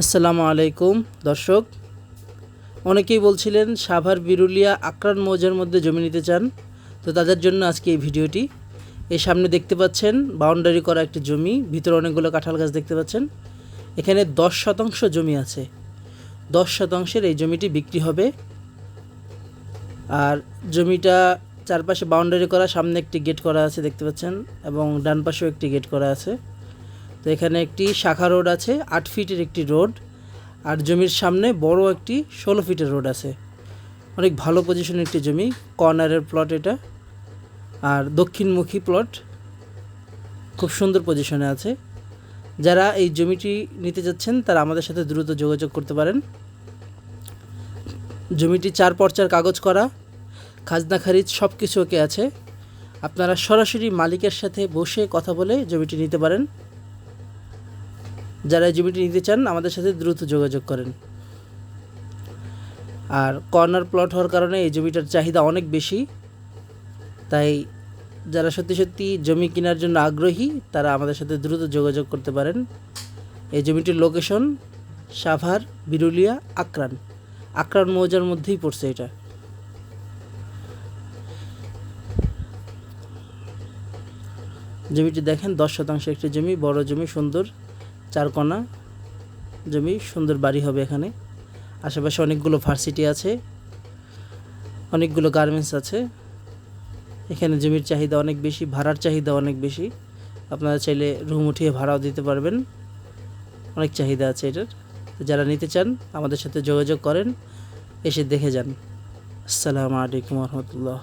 আসসালামু আলাইকুম, দর্শক। অনেকেই বলছিলেন, সাভার বিরুলিয়া আকরান মৌজার মধ্যে জমি নিতে চান। তো তাদের জন্য আজকে এই ভিডিওটি। এই সামনে দেখতে পাচ্ছেন, বাউন্ডারি করা একটি জমি, ভিতরে অনেকগুলো কাঁঠাল গাছ দেখতে পাচ্ছেন। এখানে দশ শতাংশ জমি আছে। দশ শতাংশের এই জমিটি বিক্রি হবে। আর জমিটা চারপাশে বাউন্ডারি করা, সামনে একটি গেট করা আছে দেখতে পাচ্ছেন, এবং ডান পাশেও একটি গেট করা আছে। তো এখানে একটি শাখা রোড আছে, আট ফিটের একটি রোড আর জমির সামনে বড় একটি ষোলো ফিটের রোড আছে। অনেক ভালো পজিশনের একটি জমি কর্নারের প্লট এটা আর দক্ষিণমুখী প্লট খুব সুন্দর পজিশনে আছে। যারা এই জমিটি নিতে যাচ্ছেন, তারা আমাদের সাথে দ্রুত যোগাযোগ করতে পারেন। জমিটি চার পর্চার কাগজ করা, খাজনা, খারিজ সব কিছু ওকে আছে। আপনারা সরাসরি মালিকের সাথে বসে কথা বলে জমিটি নিতে পারেন। যারা জমিটি নিতে চান, আমাদের সাথে দ্রুত যোগাযোগ করেন। আর কর্নার প্লট হওয়ার কারণে এই জমিটার চাহিদা অনেক বেশি। তাই যারা সত্যি সত্যি জমি কেনার জন্য আগ্রহী, তারা আমাদের সাথে দ্রুত যোগাযোগ করতে পারেন। এই জমিটির লোকেশন সাভার, বিরুলিয়া, আকরান। আকরান মৌজার মধ্যেই পড়ছে এটা। জমিটি দেখেন, দশ শতাংশ একটি জমি, বড় জমি, সুন্দর। চার কোণা জমি, সুন্দর বাড়ি হবে এখানে। আশেপাশে অনেকগুলো ভার্সিটি আছে, অনেকগুলো গার্মেন্টস আছে। এখানে জমির চাহিদা অনেক বেশি, ভাড়ার চাহিদা অনেক বেশি। আপনারা চাইলে রুম উঠিয়ে ভাড়াও দিতে পারবেন। অনেক চাহিদা আছে এটার। যারা নিতে চান, আমাদের সাথে যোগাযোগ করেন, এসে দেখে যান। আসসালামু আলাইকুম রহমতুল্লাহ।